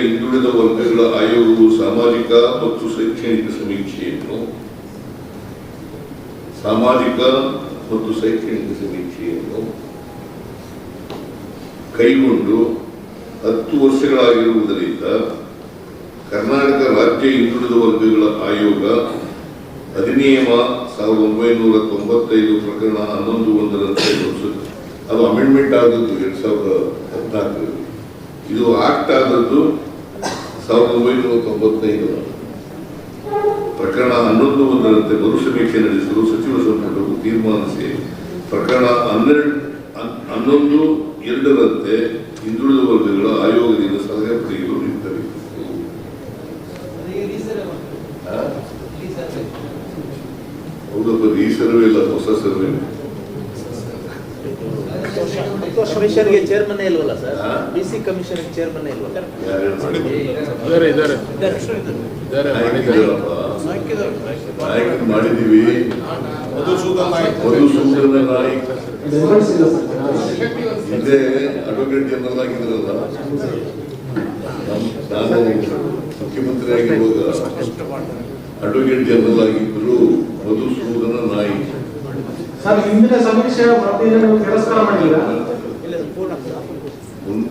ಹಿಂದುಳಿದ ವರ್ಗಗಳ ಆಯೋಗವು ಸಾಮಾಜಿಕ ಮತ್ತು ಶೈಕ್ಷಣಿಕ ಸಮೀಕ್ಷೆಯನ್ನು ಸಾಮಾಜಿಕ ಮತ್ತು ಶೈಕ್ಷಣಿಕ ಸಮೀಕ್ಷೆಯನ್ನು ಕೈಗೊಂಡು ಹತ್ತು ವರ್ಷಗಳಾಗಿರುವುದರಿಂದ ಕರ್ನಾಟಕ ರಾಜ್ಯ ಹಿಂದುಳಿದ ವರ್ಗಗಳ ಆಯೋಗ ಅಧಿನಿಯಮ ಸಾವಿರದ ಒಂಬೈನೂರ ತೊಂಬತ್ತೈದು ಪ್ರಕರಣ ಹನ್ನೊಂದು ಒಂದರಂತೆ ಅದು ಅಮೆಂಡ್ಮೆಂಟ್ ಆದದ್ದು ಎರಡ್ ಸಾವಿರದ ಹದಿನಾಲ್ಕರಲ್ಲಿ. ಇದು ಆಕ್ಟ್ ಆದದ್ದು ಸಾವಿರದ ಒಂಬೈನೂರ ತೊಂಬತ್ತೈದು ಪ್ರಕರಣ ಹನ್ನೊಂದು ಒಂದರಂತೆ ಮರು ಸಮೀಕ್ಷೆ ನಡೆಸಲು ಸಚಿವ ಸಂಪುಟವು ತೀರ್ಮಾನಿಸಿ ಪ್ರಕರಣ ಹನ್ನೆರಡು ಹನ್- ಹನ್ನೊಂದು ಎರಡರಂತೆ ಹಿಂದುಳಿದ ವರ್ಗಗಳ ಆಯೋಗದಿಂದ ಸಲಹೆ ಪಡೆಯಲು ನಿಂತರು? ಹೌದಪ್ಪ ಈ ಸರ್ವೆ ಇಲ್ಲ ಹೊಸ ಸರ್ವೆ. ಕಮಿಷನ್ಗೆ ಚೇರ್ಮನ್ ಇಲ್ವಲ್ಲ sir? B C commission chairman ನಾಯಕಿದ್ದಾರಪ್ಪ. ಮಾಡಿದೀವಿ ಮಧುಸೂದನ್ ನಾಯ್ಕ್. ಹಿಂದೆ ಅಡ್ವೊಕೇಟ್ ಜನರಲ್ ಆಗಿದ್ರಲ್ಲ. ನಾನು ಮುಖ್ಯಮಂತ್ರಿ ಆಗಿರುವಾಗ ಅಡ್ವೊಕೇಟ್ ಜನರಲ್ ಆಗಿದ್ರು ಮಧುಸೂದನ ನಾಯ್ಕ. ಸರ್ ಹಿಂದಿನ ಸಮೀಕ್ಷೆ ವರದಿಯನ್ನು ತಿರಸ್ಕಾರ ಮಾಡಿಲ್ಲ ಇಲ್ಲ ಪೂರ್ಣ ಮುನ್-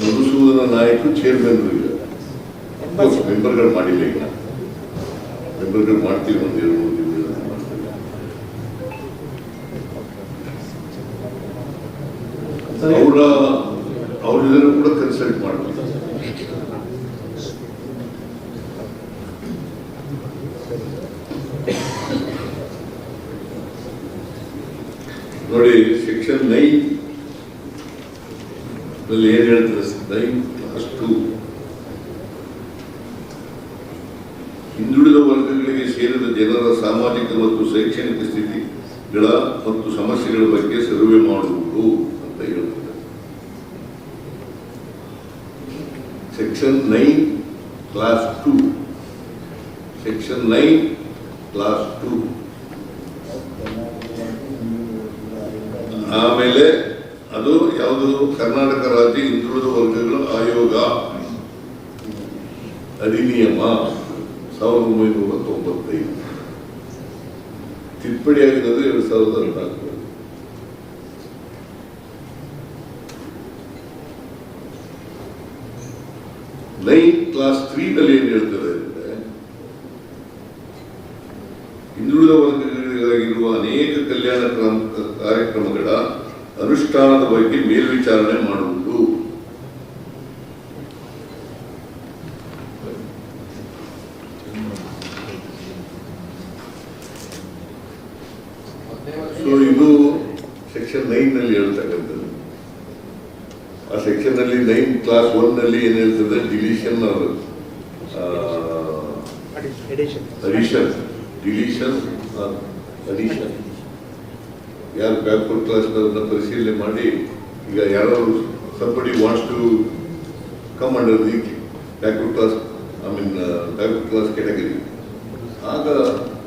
ಮಧುಸೂದನ ನಾಯ್ಕ ಚೇರ್ಮನ್ ಮೆಂಬರ್ಗಳು ಮಾಡಿಲ್ಲ ಈಗ. ಮೆಂಬರ್ಗಳು ಮಾಡ್ತೀವಿ ಒಂದು ಎರಡು ಮೂರು ದಿನ ಅವರ ಅವ್ರ ಜೊತೆ ಕೂಡ ಕನ್ಸಲ್ಟ್ ಮಾಡ್ತೀವಿ ನೋಡಿ ಸೆಕ್ಷನ್ ನೈನ್. ಅಲ್ಲಿ ಏನ್ ಹೇಳ್ತದೆ ನೈನ್ ಅಷ್ಟು ಹಿಂದುಳಿದ ವರ್ಗಗಳಿಗೆ ಸೇರಿದ ಜನರ ಸಾಮಾಜಿಕ ಮತ್ತು ಶೈಕ್ಷಣಿಕ ಸ್ಥಿತಿಗಳ ಮತ್ತು ಸಮಸ್ಯೆಗಳ ಬಗ್ಗೆ ಸರ್ವೆ ಮಾಡುವುದು ಅಂತ ಹೇಳ್ತದೆ section nine clause two section nine clause two ಆಮೇಲೆ ಅದು ಯಾವುದು ಕರ್ನಾಟಕ ರಾಜ್ಯ ಹಿಂದುಳಿದ ವರ್ಗಗಳ ಆಯೋಗ. ಅಧಿನಿಯಮ ಸಾವಿರದ ಒಂಬೈನೂರ ತೊಂಬತ್ತೈದು ತಿದ್ದುಪಡಿ ಆಗಿರೋದು ಎರಡು ಸಾವಿರದ ಹದಿನಾಲ್ಕು. ನೈನ್ ಕ್ಲಾಸ್ ತ್ರೀನಲ್ಲಿ ಏನ್ ಹೇಳ್ತದೆ ಅಂದ್ರೆ, ಹಿಂದುಳಿದ ವರ್ಗಗಳಿಗಾಗಿರುವ ಅನೇಕ ಕಲ್ಯಾಣ ಕ್ರಮ ಕಾರ್ಯಕ್ರಮಗಳ ಅನುಷ್ಠಾನದ ಬಗ್ಗೆ ಮೇಲ್ವಿಚಾರಣೆ ಮಾಡುವುದು. ಸೊ ಇದು ಸೆಕ್ಷನ್ ನೈನ್ನಲ್ಲಿ ಹೇಳ್ತಕ್ಕಂಥದ್ದು. ಆ ಸೆಕ್ಷನ್ನಲ್ಲಿ ನೈನ್ ಕ್ಲಾಸ್ ಒನ್ನಲ್ಲಿ ಏನ್ ಹೇಳ್ತದೆ? ಡಿಲಿಷನ್ ಅಡಿಷನ್ ಡಿಲಿಷನ್ ಅಡಿಷನ್ ಯಾರು ಬ್ಯಾಕ್ವರ್ಡ್ ಕ್ಲಾಸ್ ಪರಿಶೀಲನೆ ಮಾಡಿ, ಈಗ ಯಾರು somebody wants to come under the backward class I mean backward class category ಆಗ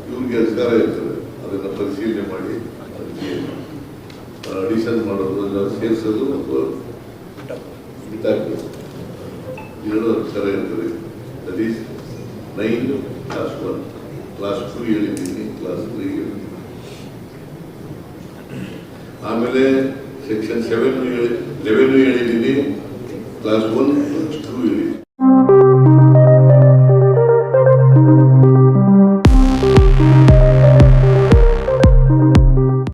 ಇವ್ರಿಗೆ ಅಧಿಕಾರ ಇರ್ತದೆ. ಅದನ್ನು ಪರಿಶೀಲನೆ ಮಾಡಿ, ಅದಕ್ಕೆ ಅಡಿಷನ್ ಮಾಡೋದು, ಎಲ್ಲ ಸೇರಿಸೋದು ಮತ್ತು ಎರಡು ಅಧಿಕಾರ ಇರ್ತದೆ. That is nine clause one clause two ಹೇಳಿದ್ದೀನಿ ಕ್ಲಾಸ್ ತ್ರೀ ಹೇಳಿದ್ದೀನಿ. ಆಮೇಲೆ ಸೆಕ್ಷನ್ ಸೆವೆನ್ ಲೆವೆನ್ ಹೇಳಿದ್ದೀನಿ ಕ್ಲಾಸ್ ಒನ್